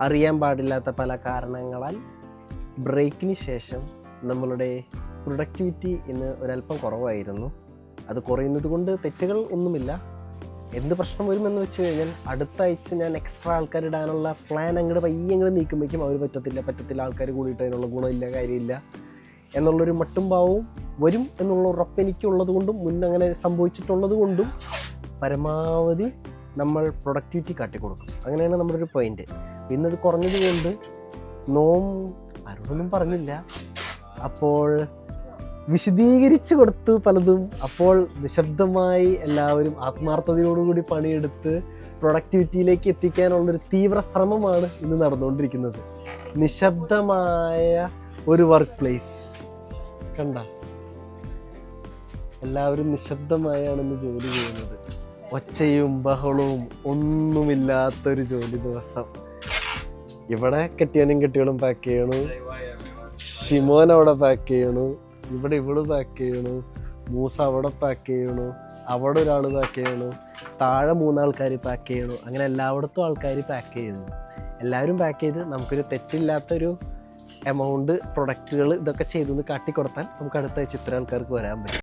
അറിയാൻ പാടില്ലാത്ത പല കാരണങ്ങളാൽ ബ്രേക്കിന് ശേഷം നമ്മളുടെ പ്രൊഡക്ടിവിറ്റി ഇന്ന് ഒരല്പം കുറവായിരുന്നു. അത് കുറയുന്നത് കൊണ്ട് തെറ്റുകൾ ഒന്നുമില്ല. എന്ത് പ്രശ്നം വരുമെന്ന് വെച്ച് കഴിഞ്ഞാൽ അടുത്ത ആഴ്ച ഞാൻ എക്സ്ട്രാ ആൾക്കാർ ഇടാനുള്ള പ്ലാൻ അങ്ങോട്ട് പയ്യെ അങ്ങോട്ട് നീക്കുമ്പോഴേക്കും അവർ പറ്റത്തില്ല. പറ്റത്തില്ല ആൾക്കാർ കൂടിയിട്ട് അതിനുള്ള ഗുണമില്ല കാര്യമില്ല എന്നുള്ളൊരു മട്ടും ഭാവവും വരും എന്നുള്ള ഉറപ്പ് എനിക്കുള്ളത് കൊണ്ടും മുന്നങ്ങനെ സംഭവിച്ചിട്ടുള്ളത് കൊണ്ടും പരമാവധി നമ്മൾ പ്രൊഡക്ടിവിറ്റി കാട്ടിക്കൊടുക്കും. അങ്ങനെയാണ് നമ്മുടെ ഒരു പോയിന്റ് ഇന്നത് കുറഞ്ഞത് കൊണ്ട് നോം ആരോടൊന്നും പറഞ്ഞില്ല. അപ്പോൾ വിശദീകരിച്ചു കൊടുത്തു പലതും. അപ്പോൾ നിശബ്ദമായി എല്ലാവരും ആത്മാർത്ഥതയോടുകൂടി പണിയെടുത്ത് പ്രൊഡക്ടിവിറ്റിയിലേക്ക് എത്തിക്കാനുള്ളൊരു തീവ്ര ശ്രമമാണ് ഇന്ന് നടന്നുകൊണ്ടിരിക്കുന്നത്. നിശബ്ദമായ ഒരു വർക്ക് പ്ലേസ് കണ്ട? എല്ലാവരും നിശബ്ദമായാണ് ഇന്ന് ജോലി ചെയ്യുന്നത്. ഒച്ചയും ബഹളവും ഒന്നുമില്ലാത്തൊരു ജോലി ദിവസം. ഇവിടെ കെട്ടിയാനും കെട്ടികളും പാക്ക് ചെയ്യണു. ഷിമോൻ അവിടെ പാക്ക് ചെയ്യണു. ഇവിടെ ഇവൾ പാക്ക് ചെയ്യണു. മൂസ അവിടെ പാക്ക് ചെയ്യണു. അവിടെ ഒരാൾ പാക്ക് ചെയ്യണു. താഴെ മൂന്നാൾക്കാർ പാക്ക് ചെയ്യണു. അങ്ങനെ എല്ലായിടത്തും ആൾക്കാർ പാക്ക് ചെയ്യുന്നു എല്ലാവരും പാക്ക് ചെയ്ത് നമുക്കൊരു തെറ്റില്ലാത്തൊരു എമൗണ്ട് പ്രൊഡക്റ്റുകൾ ഇതൊക്കെ ചെയ്തു കാട്ടി കാട്ടിക്കൊടുത്താൽ നമുക്ക് അടുത്ത ചിത്ര ആൾക്കാർക്ക് വരാൻ പറ്റും.